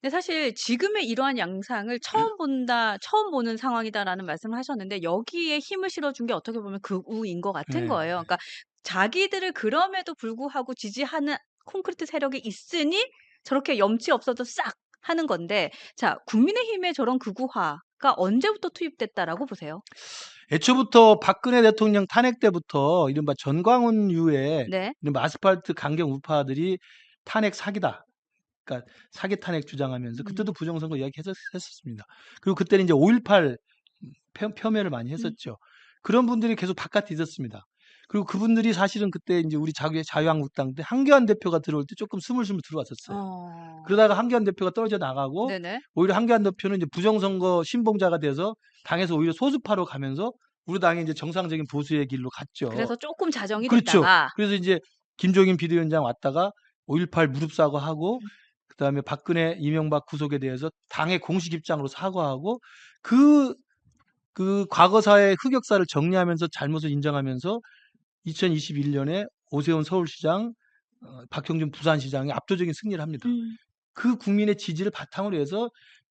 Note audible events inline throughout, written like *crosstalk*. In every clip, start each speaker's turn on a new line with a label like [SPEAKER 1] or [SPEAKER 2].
[SPEAKER 1] 근데 사실 지금의 이러한 양상을 처음 본다, 처음 보는 상황이다라는 말씀을 하셨는데 여기에 힘을 실어준 게 어떻게 보면 극우인 것 같은
[SPEAKER 2] 네.
[SPEAKER 1] 거예요. 그러니까 자기들을 그럼에도 불구하고 지지하는 콘크리트 세력이 있으니 저렇게 염치 없어도 싹 하는 건데, 자, 국민의힘의 저런 극우화가 언제부터 투입됐다라고 보세요?
[SPEAKER 2] 애초부터 박근혜 대통령 탄핵 때부터 이른바 전광훈 유의
[SPEAKER 1] 네.
[SPEAKER 2] 이른바 아스팔트 강경 우파들이 탄핵 사기다. 그러니까 사기 탄핵 주장하면서
[SPEAKER 1] 음.
[SPEAKER 2] 그때도 부정선거 이야기 했었, 했었습니다. 그리고 그때는 이제 5.18 폄, 폄훼를 많이
[SPEAKER 1] 음.
[SPEAKER 2] 했었죠. 그런 분들이 계속 바깥에 있었습니다. 그리고 그분들이 사실은 그때 이제 우리 자유, 자유한국당 때 한교안 대표가 들어올 때 조금 스물스물 들어왔었어요.
[SPEAKER 1] 어.
[SPEAKER 2] 그러다가 한교안 대표가 떨어져 나가고
[SPEAKER 1] 네네.
[SPEAKER 2] 오히려 한교안 대표는 이제 부정선거 신봉자가 돼서 당에서 오히려 소수파로 가면서 우리 당이 이제 정상적인 보수의 길로 갔죠.
[SPEAKER 1] 그래서 조금 자정이
[SPEAKER 2] 그렇죠.
[SPEAKER 1] 됐다가
[SPEAKER 2] 그래서 이제 김종인 비대위원장 왔다가 5.18 무릎 사과하고
[SPEAKER 1] 음.
[SPEAKER 2] 그다음에 박근혜 이명박 구속에 대해서 당의 공식 입장으로 사과하고 그, 그 과거사의 흑역사를 정리하면서 잘못을 인정하면서 2021년에 오세훈 서울시장, 어, 박형준 부산시장이 압도적인 승리를 합니다.
[SPEAKER 1] 음,
[SPEAKER 2] 그 국민의 지지를 바탕으로 해서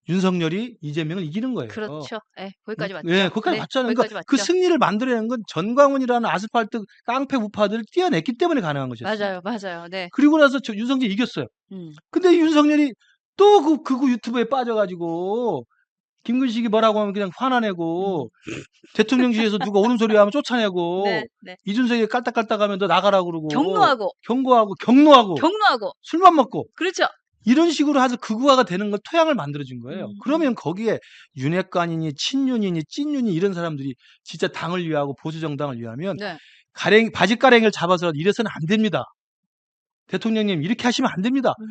[SPEAKER 2] 윤석열이 이재명을 이기는 거예요.
[SPEAKER 1] 그렇죠. 예, 거기까지 맞죠.
[SPEAKER 2] 예, 거기까지
[SPEAKER 1] 네,
[SPEAKER 2] 맞잖아요.
[SPEAKER 1] 거기까지
[SPEAKER 2] 그러니까 그. 승리를 만들어내는 건 전광훈이라는 아스팔트 깡패 우파들을 띄어냈기 때문에 가능한
[SPEAKER 1] 맞아요,
[SPEAKER 2] 것이었어요.
[SPEAKER 1] 맞아요. 네.
[SPEAKER 2] 그리고 나서 저 윤석열이 이겼어요.
[SPEAKER 1] 음.
[SPEAKER 2] 근데 윤석열이 또그 극우 유튜브에 빠져가지고 김근식이 뭐라고 하면 그냥 화나내고 대통령실에서 누가 옳은 소리 하면 쫓아내고
[SPEAKER 1] 음. 네, 네.
[SPEAKER 2] 이준석이 깔딱깔딱하면 너 나가라고 그러고
[SPEAKER 1] 경로하고
[SPEAKER 2] 경고하고 경로하고
[SPEAKER 1] 경로하고
[SPEAKER 2] 술만 먹고
[SPEAKER 1] 그렇죠.
[SPEAKER 2] 이런 식으로 해서 극우화가 되는 걸 토양을 만들어준 거예요.
[SPEAKER 1] 음,
[SPEAKER 2] 그러면 거기에 윤핵관이니 친윤이니 찐윤이 이런 사람들이 진짜 당을 위하고 보수 정당을 위하면
[SPEAKER 1] 네.
[SPEAKER 2] 가랭 바지 가랭이를 잡아서 이래서는 안 됩니다. 대통령님 이렇게 하시면 안 됩니다.
[SPEAKER 1] 음.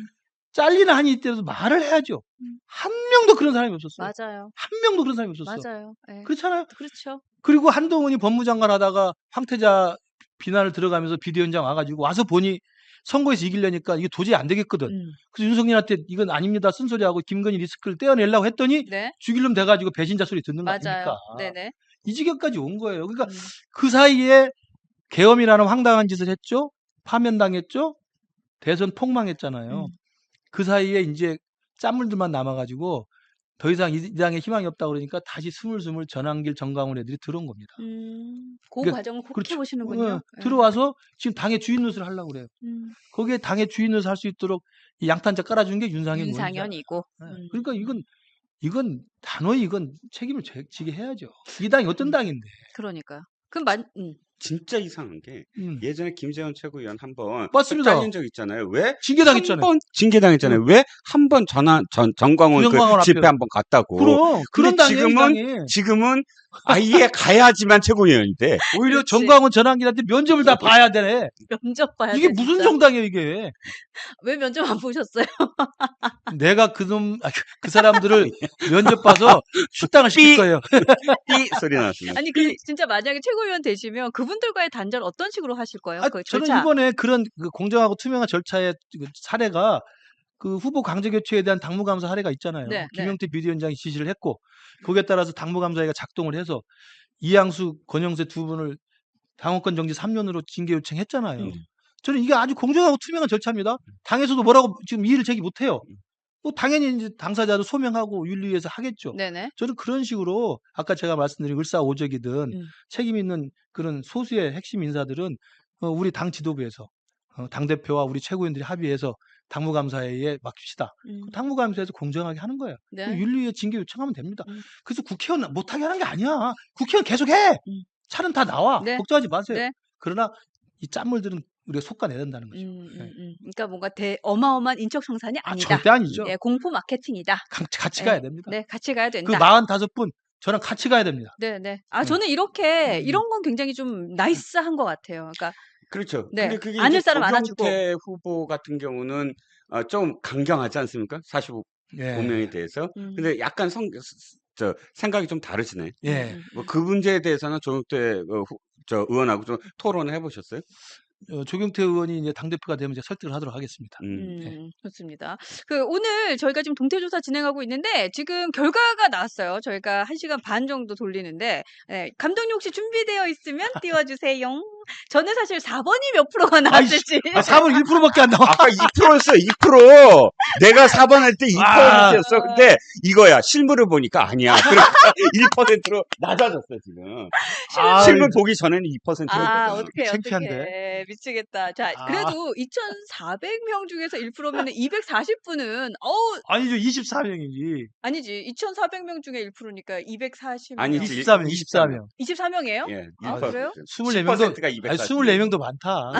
[SPEAKER 2] 잘리는 한이 있더라도 말을 해야죠.
[SPEAKER 1] 음.
[SPEAKER 2] 한 명도 그런 사람이 없었어요.
[SPEAKER 1] 맞아요.
[SPEAKER 2] 한 명도 그런 사람이 없었어.
[SPEAKER 1] 맞아요. 예.
[SPEAKER 2] 그렇잖아요.
[SPEAKER 1] 그렇죠.
[SPEAKER 2] 그리고 한동훈이 법무장관 하다가 황태자 비난을 들어가면서 비대위원장 와가지고 와서 보니 선거에서 이기려니까 이게 도저히 안 되겠거든.
[SPEAKER 1] 음.
[SPEAKER 2] 그래서 윤석열한테 이건 아닙니다. 쓴소리하고 김건희 리스크를 떼어내려고 했더니
[SPEAKER 1] 네.
[SPEAKER 2] 죽일놈 돼가지고 배신자 소리 듣는 거. 아닙니까?
[SPEAKER 1] 네네.
[SPEAKER 2] 이 지경까지 온 거예요. 그러니까
[SPEAKER 1] 음.
[SPEAKER 2] 그 사이에 계엄이라는 황당한 짓을 했죠. 파면당했죠. 대선 폭망했잖아요.
[SPEAKER 1] 음.
[SPEAKER 2] 그 사이에 이제 짠물들만 남아가지고 더 이상 이, 이 당에 희망이 없다 그러니까 다시 스물스물 전환길 정강훈 애들이 들어온 겁니다.
[SPEAKER 1] 음. 그
[SPEAKER 2] 그러니까
[SPEAKER 1] 과정을 꼭
[SPEAKER 2] 그렇죠.
[SPEAKER 1] 해보시는군요.
[SPEAKER 2] 어,
[SPEAKER 1] 예.
[SPEAKER 2] 들어와서 지금 당의 주인 노릇을 하려고 그래요.
[SPEAKER 1] 음.
[SPEAKER 2] 거기에 당의 주인 노릇을 할 수 있도록 이 양탄자 깔아준 게 윤상현.
[SPEAKER 1] 윤상현이고.
[SPEAKER 2] 예.
[SPEAKER 1] 음.
[SPEAKER 2] 그러니까 이건 이건 단호히 이건 책임을 져- 지게 해야죠. 이 당이 어떤
[SPEAKER 1] 음.
[SPEAKER 2] 당인데.
[SPEAKER 1] 그러니까요. 그럼 만, 음.
[SPEAKER 3] 진짜 이상한 게
[SPEAKER 2] 음.
[SPEAKER 3] 예전에 김재원 최고위원 한번
[SPEAKER 2] 맞습니다.
[SPEAKER 3] 잘린 적 있잖아요. 왜?
[SPEAKER 2] 징계당했잖아요.
[SPEAKER 3] 한번 징계당했잖아요. 왜? 한 번 전화 전 전광훈 그. 집회 한 번 갔다고.
[SPEAKER 2] 그럼 그런. 이
[SPEAKER 3] 지금은-
[SPEAKER 2] 당이.
[SPEAKER 3] 지금은 아예 가야지만 최고위원이 돼. *laughs*
[SPEAKER 2] 오히려
[SPEAKER 1] 그렇지.
[SPEAKER 2] 정광훈 전환기한테 면접을 다 봐야 되네.
[SPEAKER 1] 면접 봐야
[SPEAKER 2] 이게
[SPEAKER 1] 돼,
[SPEAKER 2] 무슨
[SPEAKER 1] 진짜.
[SPEAKER 2] 정당이에요 이게. *laughs*
[SPEAKER 1] 왜 면접 안 보셨어요? *laughs*
[SPEAKER 2] 내가 그놈 아, 그- 그 사람들을 면접 봐서 식당을 시킬
[SPEAKER 3] 삐.
[SPEAKER 2] 거예요.
[SPEAKER 3] 삐 소리 나왔습니다.
[SPEAKER 1] 아니, 그, 진짜 만약에 최고위원 되시면 그분 들과의 단절 어떤 식으로 하실 거예요?
[SPEAKER 2] 아,
[SPEAKER 1] 그
[SPEAKER 2] 저는
[SPEAKER 1] 절차.
[SPEAKER 2] 이번에 그런 그 공정하고 투명한 절차의 그 사례가 그 후보 강제 교체에 대한 당무감사 사례가 있잖아요.
[SPEAKER 1] 네, 네.
[SPEAKER 2] 김용태 비대위원장이 지시를 했고 거기에 따라서 당무감사회가 작동을 해서 이양수, 권영세 두 분을 당원권 정지 3년으로 징계 요청했잖아요.
[SPEAKER 3] 음.
[SPEAKER 2] 저는 이게 아주 공정하고 투명한 절차입니다. 당에서도 뭐라고 지금 이의를 제기 못해요.
[SPEAKER 1] 음.
[SPEAKER 2] 뭐 당연히 이제 당사자도 소명하고 윤리위에서 하겠죠.
[SPEAKER 1] 네네.
[SPEAKER 2] 저는 그런 식으로 아까 제가 말씀드린 을사오적이든
[SPEAKER 1] 음.
[SPEAKER 2] 책임 있는 그런 소수의 핵심 인사들은 어, 우리 당 지도부에서 어, 당 대표와 우리 최고위원들이 합의해서 당무감사회에 맡깁시다.
[SPEAKER 1] 음.
[SPEAKER 2] 그 당무감사에서 공정하게 하는 거예요. 그
[SPEAKER 1] 네.
[SPEAKER 2] 윤리위에 징계 요청하면 됩니다.
[SPEAKER 1] 음.
[SPEAKER 2] 그래서 국회의원 못하게 하는 게 아니야. 국회의원 계속 해.
[SPEAKER 1] 음.
[SPEAKER 2] 차는 다 나와.
[SPEAKER 1] 네.
[SPEAKER 2] 걱정하지 마세요.
[SPEAKER 1] 네.
[SPEAKER 2] 그러나 이 짠물들은 우리가 속아내야 된다는 거죠.
[SPEAKER 1] 음,
[SPEAKER 2] 네.
[SPEAKER 1] 음, 음. 그러니까 뭔가 대, 어마어마한 인적 청산이
[SPEAKER 2] 아,
[SPEAKER 1] 아니다.
[SPEAKER 2] 절대 아니죠.
[SPEAKER 1] 예, 공포 마케팅이다.
[SPEAKER 2] 강- 같이
[SPEAKER 1] 네.
[SPEAKER 2] 가야 됩니다.
[SPEAKER 1] 네, 같이 가야
[SPEAKER 2] 그
[SPEAKER 1] 된다.
[SPEAKER 2] 45분 저랑 같이 가야 됩니다.
[SPEAKER 1] 네, 네. 아,
[SPEAKER 2] 음.
[SPEAKER 1] 저는 이렇게
[SPEAKER 2] 음.
[SPEAKER 1] 이런 건 굉장히 좀 나이스한 것 같아요. 그러니까
[SPEAKER 3] 그렇죠.
[SPEAKER 1] 네.
[SPEAKER 3] 근데 그게
[SPEAKER 1] 안을 사람 안아주고.
[SPEAKER 3] 후보 같은 경우는 어, 좀 강경하지 않습니까? 45명에
[SPEAKER 2] 예.
[SPEAKER 3] 대해서.
[SPEAKER 1] 음.
[SPEAKER 3] 근데 약간 성, 저, 생각이 좀 다르시네.
[SPEAKER 2] 예.
[SPEAKER 1] 음, 음.
[SPEAKER 3] 뭐그 문제에 대해서는 조경태 어, 후- 저 의원하고 좀 토론을 해보셨어요?
[SPEAKER 2] 어, 조경태 의원이 이제 당 대표가 되면 이제 설득을 하도록 하겠습니다.
[SPEAKER 3] 음.
[SPEAKER 2] 네.
[SPEAKER 1] 음, 좋습니다. 그 오늘 저희가 지금 동태 조사 진행하고 있는데 지금 결과가 나왔어요. 저희가 한 시간 반 정도 돌리는데 네, 감독님 혹시 준비되어 있으면 띄워 주세요. 저는 사실 4번이 몇 프로가 나왔을지.
[SPEAKER 2] 아, 4번 1%밖에 안 나와.
[SPEAKER 3] 아까 2%였어, 2%. 내가 4번 할때
[SPEAKER 2] 아.
[SPEAKER 3] 2%였어. 근데 이거야. 실물을 보니까 아니야. *laughs* 그러니까 1%로 낮아졌어, 지금.
[SPEAKER 2] 아,
[SPEAKER 3] 실물 보기 전에는 2%였거든.
[SPEAKER 1] 아, 어떡해,
[SPEAKER 2] 창피한데?
[SPEAKER 1] 어떡해. 미치겠다. 자,
[SPEAKER 2] 아.
[SPEAKER 1] 그래도 2,400명 중에서 1%면 240분은, 어우,
[SPEAKER 2] 아니죠. 24명이지.
[SPEAKER 1] 아니지. 2,400명 중에 1%니까 240명.
[SPEAKER 3] 아니지.
[SPEAKER 2] 24명,
[SPEAKER 3] 24명.
[SPEAKER 2] 24명.
[SPEAKER 1] 24명이에요?
[SPEAKER 3] 예,
[SPEAKER 1] 아,
[SPEAKER 3] 1%.
[SPEAKER 1] 그래요?
[SPEAKER 2] 24명도
[SPEAKER 3] 10%가 240.
[SPEAKER 2] 아니 24명도 많다.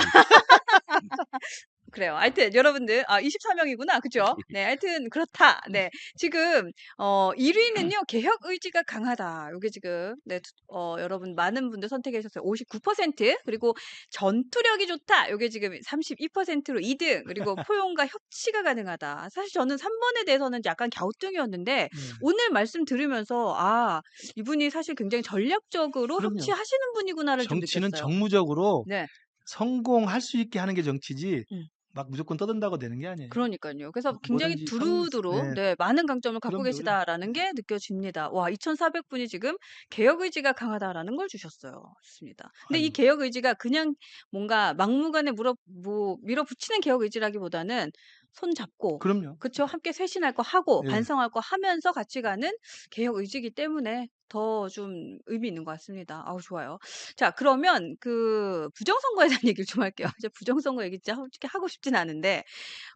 [SPEAKER 1] 그래요. 하여튼 여러분들 아 24명이구나. 그죠? 네. 하여튼 그렇다. 네. 지금 어 1위는요. 개혁 의지가 강하다. 요게 지금 네. 투- 어 여러분 많은 분들 선택해 주셨어요. 59% 그리고 전투력이 좋다. 요게 지금 32%로 2등. 그리고 *laughs* 포용과 협치가 가능하다. 사실 저는 3번에 대해서는 약간 갸우뚱이었는데
[SPEAKER 2] 네.
[SPEAKER 1] 오늘 말씀 들으면서 아, 이분이 사실 굉장히 전략적으로
[SPEAKER 2] 그럼요.
[SPEAKER 1] 협치하시는 분이구나를 좀
[SPEAKER 2] 정치는. 정무적으로
[SPEAKER 1] 네.
[SPEAKER 2] 성공할 수 있게 하는 게 정치지
[SPEAKER 1] 음.
[SPEAKER 2] 막 무조건 떠든다고 되는 게 아니에요.
[SPEAKER 1] 그러니까요. 그래서
[SPEAKER 2] 뭐-
[SPEAKER 1] 굉장히 두루두루
[SPEAKER 2] 네.
[SPEAKER 1] 네, 많은 강점을 갖고
[SPEAKER 2] 그럼요,
[SPEAKER 1] 계시다라는 게 느껴집니다. 와, 2,400분이 지금 개혁 의지가 강하다라는 걸 주셨어요. 좋습니다. 근데 이
[SPEAKER 2] 아이고.
[SPEAKER 1] 개혁 의지가 그냥 뭔가 막무가내 물어 뭐 밀어붙이는 개혁 의지라기보다는 손 잡고
[SPEAKER 2] 그럼요.
[SPEAKER 1] 그쵸 함께 쇄신할 거 하고
[SPEAKER 2] 예.
[SPEAKER 1] 반성할 거 하면서 같이 가는 개혁 의지이기 때문에 더 좀 의미 있는 것 같습니다. 아우 좋아요. 자 그러면 그 부정선거에 대한 *laughs* 얘기를 좀 할게요. 이제 부정선거 얘기 진짜 솔직히 하고 싶진 않은데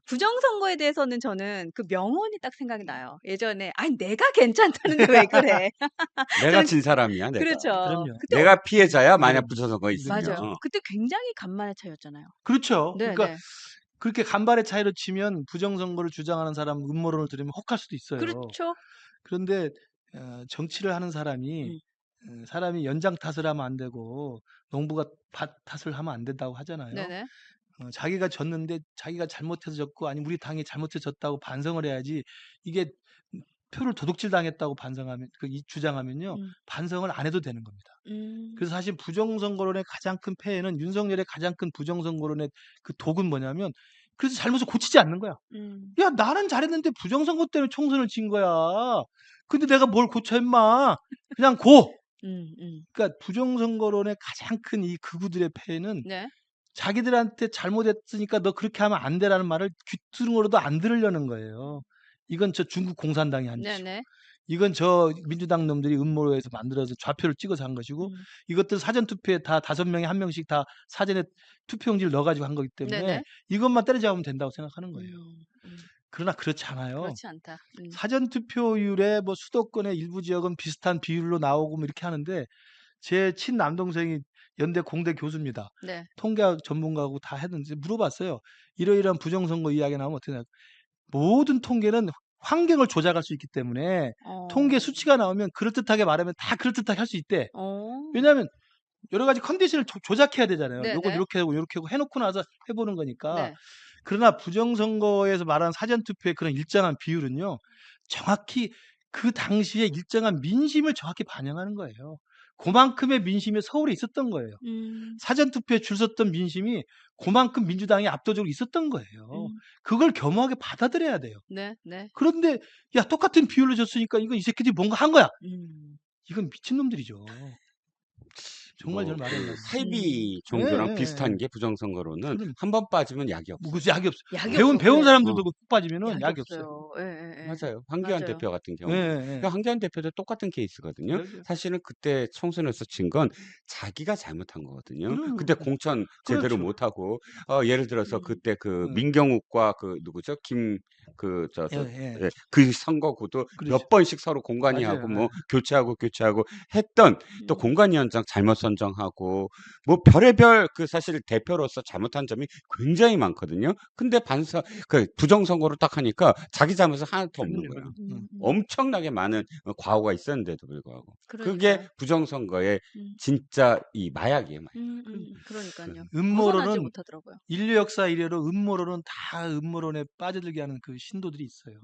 [SPEAKER 1] 부정선거에 대해서는 저는 그 명언이 딱 생각이 나요. 예전에 아니 내가 괜찮다는데 왜 그래? *laughs*
[SPEAKER 3] 내가 진 사람이야, 내가.
[SPEAKER 1] 그렇죠.
[SPEAKER 2] 그럼요.
[SPEAKER 1] 그때
[SPEAKER 3] 내가 피해자야, 만약
[SPEAKER 2] 네.
[SPEAKER 3] 부정선거 있으면.
[SPEAKER 1] 맞아요. 그때 굉장히 간만의 차이였잖아요.
[SPEAKER 2] 그렇죠.
[SPEAKER 1] 네,
[SPEAKER 2] 그러니까
[SPEAKER 1] 네.
[SPEAKER 2] 그렇게 간발의 차이로 치면 부정선거를 주장하는 사람 음모론을 들으면 혹할 수도 있어요.
[SPEAKER 1] 그렇죠.
[SPEAKER 2] 그런데 어, 정치를 하는 사람이
[SPEAKER 1] 음.
[SPEAKER 2] 어, 사람이 연장 탓을 하면 안 되고 농부가 밭 탓을 하면 안 된다고 하잖아요.
[SPEAKER 1] 네네.
[SPEAKER 2] 어, 자기가 졌는데 자기가 잘못해서 졌고 아니 우리 당이 잘못해서 졌다고 반성을 해야지 이게 표를 도둑질 당했다고 반성하면 그 이 주장하면요
[SPEAKER 1] 음.
[SPEAKER 2] 반성을 안 해도 되는 겁니다.
[SPEAKER 1] 음.
[SPEAKER 2] 그래서 사실 부정선거론의 가장 큰 폐해는 윤석열의 가장 큰 부정선거론의 그 독은 뭐냐면 그래서 잘못을 고치지 않는 거야.
[SPEAKER 1] 음.
[SPEAKER 2] 야 나는 잘했는데 부정선거 때문에 총선을 진 거야. 근데 내가 뭘 고쳐 임마. 그냥 고.
[SPEAKER 1] 음. 음.
[SPEAKER 2] 그러니까 부정선거론의 가장 큰 이 극우들의 폐해는
[SPEAKER 1] 네.
[SPEAKER 2] 자기들한테 잘못했으니까 너 그렇게 하면 안 돼라는 말을 귀퉁으로도 안 들으려는 거예요. 이건 저 중국 공산당이 한 짓이고
[SPEAKER 1] 네네.
[SPEAKER 2] 이건 저 민주당 놈들이 음모로 해서 만들어서 좌표를 찍어서 한 것이고
[SPEAKER 1] 음.
[SPEAKER 2] 이것들 사전 투표에 다 다섯 명에 한 명씩 다 사전에 투표용지를 넣어가지고 한 거기 때문에
[SPEAKER 1] 네네.
[SPEAKER 2] 이것만 때려잡으면 된다고 생각하는 거예요.
[SPEAKER 1] 음. 음.
[SPEAKER 2] 그러나 그렇지 않아요.
[SPEAKER 1] 그렇지 않다. 음.
[SPEAKER 2] 사전 투표율에 뭐 수도권의 일부 지역은 비슷한 비율로 나오고 뭐 이렇게 하는데 제 친남동생이 연대 공대 교수입니다.
[SPEAKER 1] 네.
[SPEAKER 2] 통계학 전문가하고 다 했는데 물어봤어요. 이러이러한 부정선거 이야기 나오면 어떻게 생각? 모든 통계는 환경을 조작할 수 있기 때문에
[SPEAKER 1] 어.
[SPEAKER 2] 통계 수치가 나오면 그럴듯하게 말하면 다 그럴듯하게 할 수 있대.
[SPEAKER 1] 어.
[SPEAKER 2] 왜냐하면 여러 가지 컨디션을 조, 조작해야 되잖아요.
[SPEAKER 1] 네,
[SPEAKER 2] 요걸
[SPEAKER 1] 네.
[SPEAKER 2] 이렇게 하고 이렇게 하고 해놓고 나서 해보는 거니까.
[SPEAKER 1] 네.
[SPEAKER 2] 그러나 부정선거에서 말하는 사전투표의 그런 일정한 비율은요. 정확히 그 당시에 일정한 민심을 정확히 반영하는 거예요. 그만큼의 민심이 서울에 있었던 거예요.
[SPEAKER 1] 음.
[SPEAKER 2] 사전투표에 줄 섰던 민심이 그만큼 민주당이 압도적으로 있었던 거예요.
[SPEAKER 1] 음.
[SPEAKER 2] 그걸 겸허하게 받아들여야 돼요.
[SPEAKER 1] 네. 네.
[SPEAKER 2] 그런데 야 똑같은 비율로 줬으니까 이거 이 새끼들이 뭔가 한 거야.
[SPEAKER 1] 음.
[SPEAKER 2] 이건 미친놈들이죠. 정말 뭐안 나요.
[SPEAKER 3] 사이비 종교랑
[SPEAKER 2] 예,
[SPEAKER 3] 비슷한
[SPEAKER 2] 예.
[SPEAKER 3] 게 부정선거로는
[SPEAKER 2] 그럼.
[SPEAKER 3] 한번 빠지면 약이 없어.
[SPEAKER 2] 뭐 그래서 약이 없어.
[SPEAKER 1] 약이
[SPEAKER 2] 배운
[SPEAKER 1] 없어.
[SPEAKER 2] 배운. 사람들도
[SPEAKER 3] 어.
[SPEAKER 2] 그푹 빠지면은
[SPEAKER 1] 약이
[SPEAKER 2] 약이 없어요.
[SPEAKER 1] 없어요. 예, 예, 예.
[SPEAKER 3] 맞아요. 황교안
[SPEAKER 1] 맞아요.
[SPEAKER 3] 대표 같은 경우.
[SPEAKER 2] 예, 예.
[SPEAKER 3] 그러니까 황교안 대표도 똑같은 케이스거든요. 사실은 그때 총선에서 진 건 자기가 잘못한 거거든요.
[SPEAKER 2] 그럼.
[SPEAKER 3] 그때 공천 제대로
[SPEAKER 2] 그렇죠.
[SPEAKER 3] 못하고 어, 예를 들어서
[SPEAKER 1] 음.
[SPEAKER 3] 그때 그
[SPEAKER 2] 음.
[SPEAKER 3] 민경욱과 그 누구죠? 김 그저
[SPEAKER 2] 예,
[SPEAKER 3] 저
[SPEAKER 2] 예.
[SPEAKER 3] 예, 그 선거구도
[SPEAKER 2] 그렇죠.
[SPEAKER 3] 몇 번씩 서로 공관위
[SPEAKER 2] 맞아요.
[SPEAKER 3] 하고 뭐
[SPEAKER 2] 예.
[SPEAKER 3] 교체하고 교체하고 했던 또
[SPEAKER 1] 음.
[SPEAKER 3] 공관위원장 잘못 선 정하고 뭐 별의별 그 사실 대표로서 잘못한 점이 굉장히 많거든요. 근데 반사 그 부정 선거로 딱 하니까 자기 잘못은 하나도 없는 거예요.
[SPEAKER 2] 그럼요.
[SPEAKER 1] 음,
[SPEAKER 2] 응.
[SPEAKER 1] 음.
[SPEAKER 3] 엄청나게 많은 어, 과오가 있었는데도 불구하고 그게
[SPEAKER 1] 그러니까요.
[SPEAKER 3] 부정 선거의
[SPEAKER 1] 음.
[SPEAKER 3] 진짜 이 마약이에요. 마약.
[SPEAKER 1] 음, 음, 그러니까요. 벗어나지
[SPEAKER 2] 음모론은
[SPEAKER 1] 못하더라고요.
[SPEAKER 2] 인류 역사 이래로 음모론은 다 음모론에 빠져들게 하는 그 신도들이 있어요.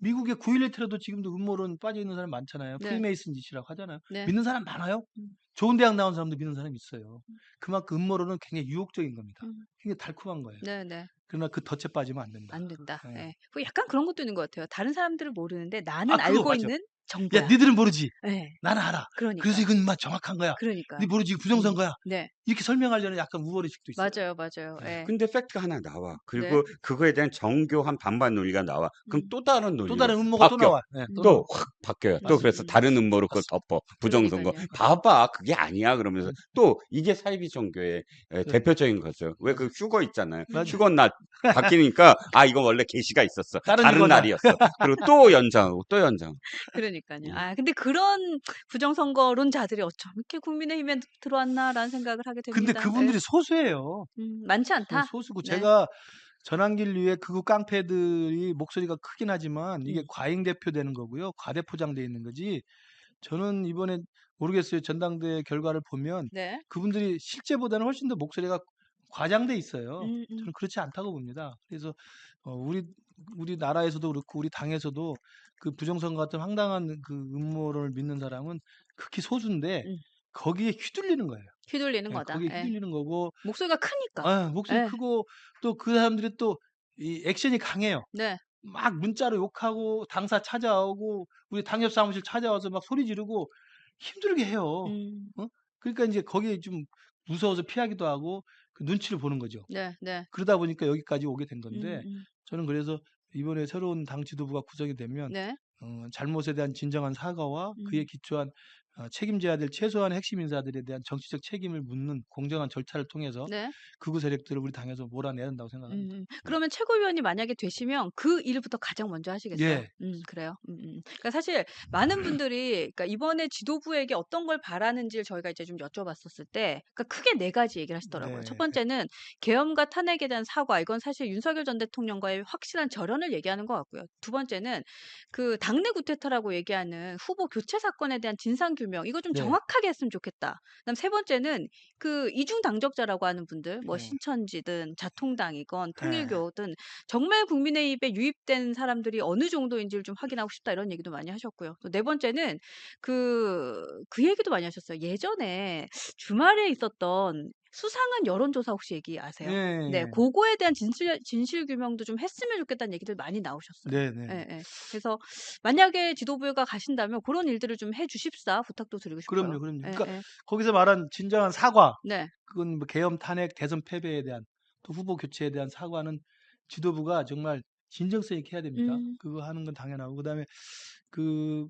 [SPEAKER 1] 음.
[SPEAKER 2] 미국의 9.11 테러도 지금도 음모론 빠져 있는 사람 많잖아요.
[SPEAKER 1] 네.
[SPEAKER 2] 프리메이슨 짓이라고 하잖아요.
[SPEAKER 1] 네.
[SPEAKER 2] 믿는 사람 많아요.
[SPEAKER 1] 음.
[SPEAKER 2] 좋은 대학 나온 사람도 믿는 사람이 있어요. 그만큼 음모론은 굉장히 유혹적인 겁니다.
[SPEAKER 1] 음.
[SPEAKER 2] 굉장히 달콤한 거예요.
[SPEAKER 1] 네, 네.
[SPEAKER 2] 그러나 그 덫에 빠지면 안 된다.
[SPEAKER 1] 안 된다.
[SPEAKER 2] 예.
[SPEAKER 1] 예. 그 약간 그런 것도 있는 것 같아요. 다른 사람들은 모르는데 나는
[SPEAKER 2] 아,
[SPEAKER 1] 알고
[SPEAKER 2] 맞아.
[SPEAKER 1] 있는 정보야.
[SPEAKER 2] 야, 니들은 모르지.
[SPEAKER 1] 네.
[SPEAKER 2] 나는 알아.
[SPEAKER 1] 그러니까.
[SPEAKER 2] 그래서 이건 막 정확한 거야.
[SPEAKER 1] 그러니까.
[SPEAKER 2] 니 모르지. 부정선거야.
[SPEAKER 1] 네.
[SPEAKER 2] 이렇게 설명하려는 약간 우월의식도 있어요.
[SPEAKER 1] 맞아요, 맞아요.
[SPEAKER 2] 네.
[SPEAKER 1] 예.
[SPEAKER 3] 근데 팩트가 하나 나와. 그리고 그거에 대한 정교한 반반 논리가 나와. 그럼
[SPEAKER 1] 음.
[SPEAKER 3] 또 다른 논리로
[SPEAKER 2] 또 다른 음모가 또
[SPEAKER 3] 바뀌어.
[SPEAKER 2] 나와. 네, 또 나와.
[SPEAKER 3] 또확 바뀌어요. 또 그래서
[SPEAKER 1] 맞습니다.
[SPEAKER 3] 다른 음모로 그걸 덮어. 부정선거.
[SPEAKER 1] 그러니까요.
[SPEAKER 3] 봐봐. 그게 아니야. 그러면서 또 이게 사이비 종교의 에,
[SPEAKER 2] 네.
[SPEAKER 3] 대표적인 거죠. 왜 그 휴거 있잖아요.
[SPEAKER 1] 맞아요.
[SPEAKER 3] 휴거 날 바뀌니까 아 이건 원래 게시가 있었어.
[SPEAKER 2] 다른
[SPEAKER 3] 다른. 날이었어. 그리고 또 *laughs* 연장하고 또 연장.
[SPEAKER 1] 그러니까요.
[SPEAKER 3] 음.
[SPEAKER 1] 아, 근데 그런 부정선거론자들이 어쩜 이렇게 국민의힘에 들어왔나라는 생각을 하게 됩니다.
[SPEAKER 2] 근데 그분들이
[SPEAKER 1] 예.
[SPEAKER 2] 소수예요.
[SPEAKER 1] 음, 많지 않다.
[SPEAKER 2] 소수고
[SPEAKER 1] 네.
[SPEAKER 2] 제가 전환길 위에 극우 깡패들이 목소리가 크긴 하지만 이게
[SPEAKER 1] 음.
[SPEAKER 2] 과잉 대표되는 거고요. 과대 포장돼 있는 거지. 저는 이번에 모르겠어요. 전당대 결과를 보면
[SPEAKER 1] 네.
[SPEAKER 2] 그분들이 실제보다는 훨씬 더 목소리가 과장돼 있어요.
[SPEAKER 1] 음, 음.
[SPEAKER 2] 저는 그렇지 않다고 봅니다. 그래서 어, 우리 우리 나라에서도 그렇고 우리 당에서도 그 부정선거 같은 황당한 그 음모론을 믿는 사람은 극히 소수인데
[SPEAKER 1] 음.
[SPEAKER 2] 거기에 휘둘리는 거예요.
[SPEAKER 1] 휘둘리는
[SPEAKER 2] 예,
[SPEAKER 1] 거다.
[SPEAKER 2] 거기에
[SPEAKER 1] 예.
[SPEAKER 2] 휘둘리는 거고
[SPEAKER 1] 목소리가 크니까.
[SPEAKER 2] 아, 목소리
[SPEAKER 1] 예.
[SPEAKER 2] 크고 또 그 사람들이 또 이 액션이 강해요.
[SPEAKER 1] 네.
[SPEAKER 2] 막 문자로 욕하고 당사 찾아오고 우리 당협 사무실 찾아와서 막 소리 지르고 힘들게 해요.
[SPEAKER 1] 음,
[SPEAKER 2] 그러니까 이제 거기에 좀 무서워서 피하기도 하고 그 눈치를 보는 거죠.
[SPEAKER 1] 네, 네.
[SPEAKER 2] 그러다 보니까 여기까지 오게 된
[SPEAKER 1] 음,
[SPEAKER 2] 건데
[SPEAKER 1] 음.
[SPEAKER 2] 저는 그래서 이번에 새로운 당 지도부가 구성이 되면
[SPEAKER 1] 네.
[SPEAKER 2] 어, 잘못에 대한 진정한 사과와 그에
[SPEAKER 1] 음.
[SPEAKER 2] 기초한 어, 책임져야 될 최소한의 핵심 인사들에 대한 정치적 책임을 묻는 공정한 절차를 통해서
[SPEAKER 1] 네.
[SPEAKER 2] 극우 세력들을 우리 당에서 몰아내야 한다고 생각합니다.
[SPEAKER 1] 음, 음. 그러면 최고위원이 만약에 되시면 그 일부터 가장 먼저 하시겠어요?
[SPEAKER 2] 예.
[SPEAKER 1] 음, 그래요. 음, 음. 그러니까 사실 많은 분들이 그러니까 이번에 지도부에게 어떤 걸 바라는지를 저희가 이제 좀 여쭤봤었을 때, 그러니까 크게 네 가지 얘기를 하시더라고요.
[SPEAKER 2] 네.
[SPEAKER 1] 첫 번째는 계엄과 탄핵에 대한 사과. 이건 사실 윤석열 전 대통령과의 확실한 절연을 얘기하는 것 같고요. 두 번째는 그 당내 구태타라고 얘기하는 후보 교체 사건에 대한 진상 규명. 이거 좀
[SPEAKER 2] 네.
[SPEAKER 1] 정확하게 했으면 좋겠다. 그다음 세 번째는 그 이중 당적자라고 하는 분들, 뭐
[SPEAKER 2] 네.
[SPEAKER 1] 신천지든 자통당이건
[SPEAKER 2] 네.
[SPEAKER 1] 통일교든 정말 국민의힘에 유입된 사람들이 어느 정도인지를 좀 확인하고 싶다 이런 얘기도 많이 하셨고요. 또 네 번째는 그, 그 얘기도 많이 하셨어요. 예전에 주말에 있었던 수상한 여론조사 혹시 얘기 아세요?
[SPEAKER 2] 예,
[SPEAKER 1] 네,
[SPEAKER 2] 예.
[SPEAKER 1] 그거에 대한 진실, 진실 규명도 좀 했으면 좋겠다는 얘기들 많이 나오셨어요.
[SPEAKER 2] 네, 네.
[SPEAKER 1] 예, 예. 그래서 만약에 지도부가 가신다면 그런 일들을 좀 해주십사 부탁도 드리고 싶어요.
[SPEAKER 2] 그럼요, 그럼요.
[SPEAKER 1] 예,
[SPEAKER 2] 그러니까
[SPEAKER 1] 예.
[SPEAKER 2] 거기서 말한 진정한 사과,
[SPEAKER 1] 네,
[SPEAKER 2] 그건 뭐 계엄 탄핵 대선 패배에 대한 또 후보 교체에 대한 사과는 지도부가 정말 진정성 있게 해야 됩니다.
[SPEAKER 1] 음.
[SPEAKER 2] 그거 하는 건 당연하고 그다음에 그,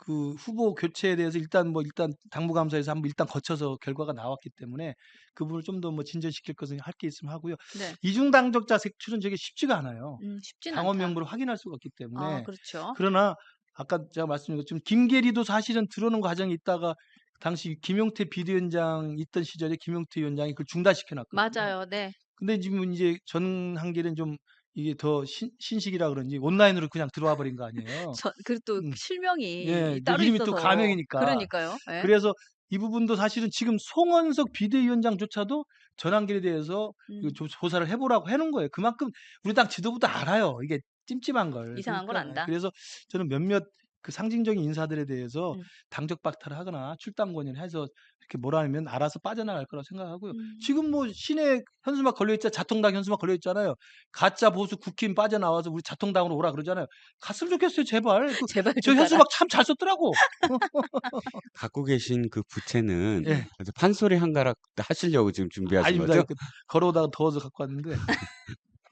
[SPEAKER 2] 그 후보 교체에 대해서 일단 뭐 일단 당무감사에서 한번 일단 거쳐서 결과가 나왔기 때문에 그 부분을 좀 더 뭐 진전시킬 것은 할 게 있으면 하고요.
[SPEAKER 1] 네.
[SPEAKER 2] 이중 당적자 색출은 저게 쉽지가 않아요.
[SPEAKER 1] 음, 쉽진
[SPEAKER 2] 당원
[SPEAKER 1] 않다.
[SPEAKER 2] 명부를 확인할 수가 없기 때문에
[SPEAKER 1] 아, 그렇죠.
[SPEAKER 2] 그러나 아까 제가 말씀드린 것처럼 김계리도 사실은 들어오는 과정에 있다가 당시 김용태 비대위원장 있던 시절에 김용태 위원장이 그걸 중단시켜 놨거든요.
[SPEAKER 1] 맞아요. 네.
[SPEAKER 2] 근데 지금 이제 전한길은 좀 이게 더 신, 신식이라 그런지 온라인으로 그냥 들어와 버린 거 아니에요. *laughs*
[SPEAKER 1] 저, 그리고 또
[SPEAKER 2] 음.
[SPEAKER 1] 실명이
[SPEAKER 2] 예, 또
[SPEAKER 1] 따로
[SPEAKER 2] 이름이 또
[SPEAKER 1] 있어서
[SPEAKER 2] 가명이니까.
[SPEAKER 1] 그러니까요. 예.
[SPEAKER 2] 그래서 이 부분도 사실은 지금 송원석 비대위원장조차도 전한길에 대해서 이거
[SPEAKER 1] 음,
[SPEAKER 2] 조- 조사를 해보라고 해놓은 거예요. 그만큼 우리 당 지도부도 알아요. 이게 찜찜한 걸.
[SPEAKER 1] 이상한 걸
[SPEAKER 2] 그러니까
[SPEAKER 1] 안다.
[SPEAKER 2] 그래서 저는 몇몇 그 상징적인 인사들에 대해서
[SPEAKER 1] 음.
[SPEAKER 2] 당적 박탈을 하거나 출당 권유를 해서 이렇게 몰아내면 알아서 빠져나갈 거라고 생각하고요.
[SPEAKER 1] 음.
[SPEAKER 2] 지금 뭐 시내 현수막 걸려있자 자통당 현수막 걸려있잖아요. 가짜 보수 국힘 빠져나와서 우리 자통당으로 오라 그러잖아요. 갔으면 좋겠어요, 제발. 그,
[SPEAKER 1] 제발
[SPEAKER 2] 저. 현수막 참 잘 썼더라고. *laughs*
[SPEAKER 3] 갖고 계신 그 부채는
[SPEAKER 2] 예.
[SPEAKER 3] 아주 판소리 한 가락 하시려고 지금 준비하신
[SPEAKER 2] 아닙니다.
[SPEAKER 3] 거죠?
[SPEAKER 2] 그 걸어오다가 더워서 갖고 왔는데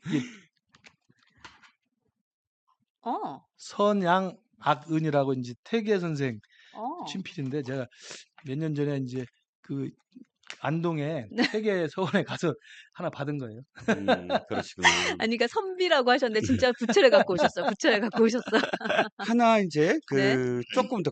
[SPEAKER 2] 이게 *laughs*
[SPEAKER 1] 어,
[SPEAKER 2] 선양 악은이라고 이제 퇴계 선생
[SPEAKER 1] 어.
[SPEAKER 2] 친필인데 제가 몇 년 전에 이제 그 안동에
[SPEAKER 1] 네.
[SPEAKER 2] 퇴계 서원에 가서 하나 받은 거예요.
[SPEAKER 3] 음, 그러시구나. *laughs*
[SPEAKER 1] 아니, 그러니까 선비라고 하셨는데 진짜 부채를 갖고 오셨어. 부채를 갖고 오셨어.
[SPEAKER 3] 하나 이제 *laughs* 그
[SPEAKER 1] 네.
[SPEAKER 3] 조금 더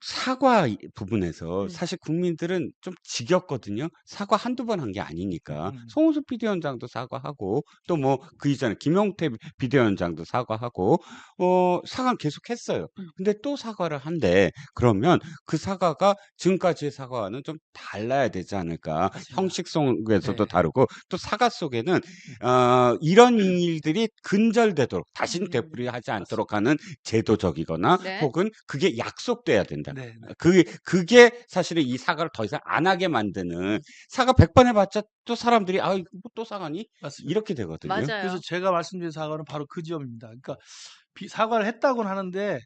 [SPEAKER 3] 사과 이 부분에서
[SPEAKER 1] 음.
[SPEAKER 3] 사실 국민들은 좀 지겹거든요. 사과 한두 번 한 게 아니니까.
[SPEAKER 2] 음.
[SPEAKER 3] 송은수 비대위원장도 사과하고 또 뭐 그 이전에 김용태 비대위원장도 사과하고 어 사과는 계속 했어요.
[SPEAKER 1] 음.
[SPEAKER 3] 근데 또 사과를 한대. 그러면 그 사과가 지금까지의 사과와는 좀 달라야 되지 않을까.
[SPEAKER 2] 맞습니다.
[SPEAKER 3] 형식 속에서도
[SPEAKER 2] 네.
[SPEAKER 3] 다르고 또 사과 속에는 어 이런 일들이 근절되도록 다시는
[SPEAKER 1] 음.
[SPEAKER 3] 되풀이하지 않도록 하는 제도적이거나
[SPEAKER 1] 네.
[SPEAKER 3] 혹은 그게 약속돼야 된다.
[SPEAKER 2] 네. 네.
[SPEAKER 3] 그게 그게 사실은 이 사과를 더 이상 안 하게 만드는 사과 100번 해봤자 또 사람들이 아 이거 뭐또 사과니
[SPEAKER 2] 맞습니다.
[SPEAKER 3] 이렇게 되거든요.
[SPEAKER 1] 맞아요.
[SPEAKER 2] 그래서 제가 말씀드린 사과는 바로 그 지점입니다. 그러니까 비- 사과를 했다고는 하는데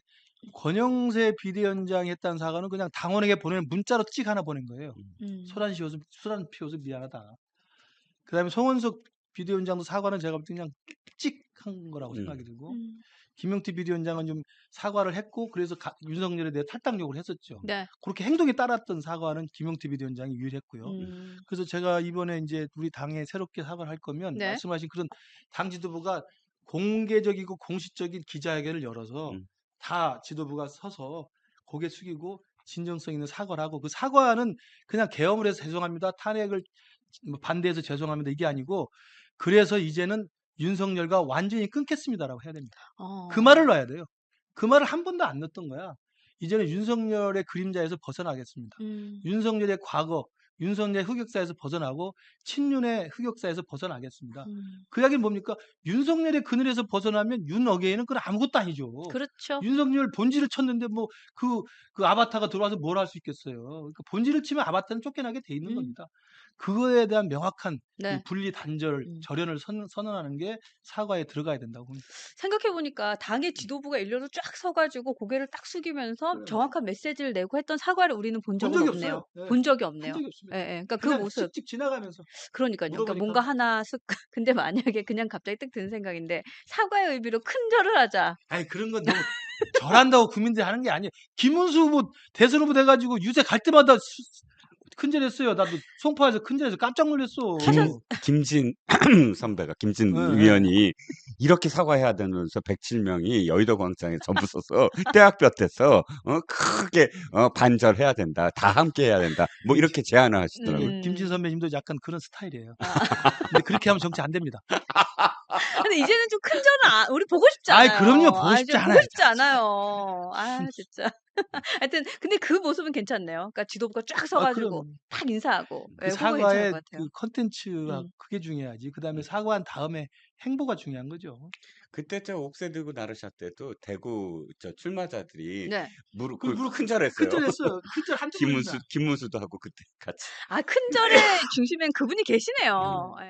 [SPEAKER 2] 권영세 비대위원장이 했다는 사과는 그냥 당원에게 보내는 문자로 찍 하나 보낸 거예요.
[SPEAKER 1] 음.
[SPEAKER 2] 소란 씌워서 소란 피워서 미안하다. 그 다음에 송원석 비대위원장도 사과는 제가 볼 때 그냥 찍 한 거라고
[SPEAKER 3] 음.
[SPEAKER 2] 생각이 들고
[SPEAKER 1] 음.
[SPEAKER 2] 김용태 비대위원장은 좀 사과를 했고 그래서 가- 윤석열에 대해 탈당 욕을 했었죠.
[SPEAKER 1] 네.
[SPEAKER 2] 그렇게 행동에 따랐던 사과는 김용태 비대위원장이 유일했고요.
[SPEAKER 1] 음.
[SPEAKER 2] 그래서 제가 이번에 이제 우리 당에 새롭게 사과를 할 거면
[SPEAKER 1] 네.
[SPEAKER 2] 말씀하신 그런 당 지도부가 공개적이고 공식적인 기자회견을 열어서
[SPEAKER 3] 음.
[SPEAKER 2] 다 지도부가 서서 고개 숙이고 진정성 있는 사과를 하고 그 사과는 그냥 계엄을 해서 죄송합니다 탄핵을 뭐 반대해서 죄송합니다 이게 아니고 그래서 이제는 윤석열과 완전히 끊겠습니다라고 해야 됩니다.
[SPEAKER 1] 어.
[SPEAKER 2] 그 말을 놔야 돼요. 그 말을 한 번도 안 넣었던 거야. 이제는 윤석열의 그림자에서 벗어나겠습니다.
[SPEAKER 1] 음.
[SPEAKER 2] 윤석열의 과거, 윤석열의 흑역사에서 벗어나고 친윤의 흑역사에서 벗어나겠습니다.
[SPEAKER 1] 음.
[SPEAKER 2] 그 이야기는 뭡니까? 윤석열의 그늘에서 벗어나면 윤어게인은 그건 아무것도 아니죠.
[SPEAKER 1] 그렇죠.
[SPEAKER 2] 윤석열 본질을 쳤는데 뭐그그 아바타가 들어와서 뭘 할 수 있겠어요. 그러니까 본질을 치면 아바타는 쫓겨나게 돼 있는
[SPEAKER 1] 음.
[SPEAKER 2] 겁니다. 그거에 대한 명확한 이
[SPEAKER 1] 네.
[SPEAKER 2] 분리 단절,
[SPEAKER 1] 음.
[SPEAKER 2] 절연을 선, 선언하는 게 사과에 들어가야 된다고 봅니다.
[SPEAKER 1] 생각해 보니까 당의 지도부가 일렬로 쫙 서가지고 고개를 딱 숙이면서
[SPEAKER 2] 네.
[SPEAKER 1] 정확한 메시지를 내고 했던 사과를 우리는
[SPEAKER 2] 본본
[SPEAKER 1] 적은
[SPEAKER 2] 적이
[SPEAKER 1] 없네요.
[SPEAKER 2] 네.
[SPEAKER 1] 본 적이
[SPEAKER 2] 한
[SPEAKER 1] 없네요.
[SPEAKER 2] 적이 없습니다.
[SPEAKER 1] 예, 예. 그러니까 그 모습.
[SPEAKER 2] 씩씩 지나가면서
[SPEAKER 1] 그러니까요. 그러니까
[SPEAKER 2] 물어보니까.
[SPEAKER 1] 뭔가 하나 쓱 *laughs* 근데 만약에 그냥 갑자기 딱 드는 생각인데 사과의 의미로 큰 절을 하자.
[SPEAKER 2] 아니 그런 건 너무 절한다고 국민들이 하는 게 아니에요. 김문수 후보 대선 후보 돼가지고 유세 갈 때마다 수- 큰절했어요. 나도 송파에서 큰절해서 깜짝 놀랐어.
[SPEAKER 3] 김, 김진 *clears throat* 선배가 김진
[SPEAKER 2] 네, 네.
[SPEAKER 3] 위원이 이렇게 사과해야 되면서 107명이 여의도 광장에 전부 서서 *laughs* 떼약볕에서 어, 크게 어, 반절해야 된다. 다 함께 해야 된다. 뭐 이렇게 제안을 하시더라고요.
[SPEAKER 1] 음.
[SPEAKER 2] 김진 선배님도 약간 그런 스타일이에요.
[SPEAKER 1] 아. *laughs*
[SPEAKER 2] 근데 그렇게 하면 정치 안 됩니다.
[SPEAKER 1] 근데 이제는 좀 큰 절은 아, 우리 보고 싶지 않아요.
[SPEAKER 2] 그럼요. 보고
[SPEAKER 1] 아,
[SPEAKER 2] 싶지 않아요.
[SPEAKER 1] 보고 싶지 않아요. 아 진짜. *laughs* 하여튼 근데 그 모습은 괜찮네요. 그러니까 지도부가 쫙
[SPEAKER 2] 아,
[SPEAKER 1] 서가지고
[SPEAKER 2] 그럼.
[SPEAKER 1] 딱 인사하고
[SPEAKER 2] 그
[SPEAKER 1] 예, 그거 괜찮을
[SPEAKER 2] 사과의
[SPEAKER 1] 것 같아요.
[SPEAKER 2] 그 컨텐츠가
[SPEAKER 1] 음.
[SPEAKER 2] 그게 중요하지. 그 다음에 사과한 다음에 행보가 중요한 거죠.
[SPEAKER 3] 그때 저 옥새 들고 나르샤 때도 대구 저 출마자들이
[SPEAKER 1] 네.
[SPEAKER 3] 무릎
[SPEAKER 2] 그
[SPEAKER 3] 그
[SPEAKER 2] 무릎
[SPEAKER 3] 큰절했어요.
[SPEAKER 2] 큰절했어요. *laughs* 큰절 한두
[SPEAKER 3] 김문수.
[SPEAKER 1] 음.
[SPEAKER 3] 김문수도 하고 그때 같이.
[SPEAKER 1] 아 큰 절의 중심엔 그분이 계시네요. 예.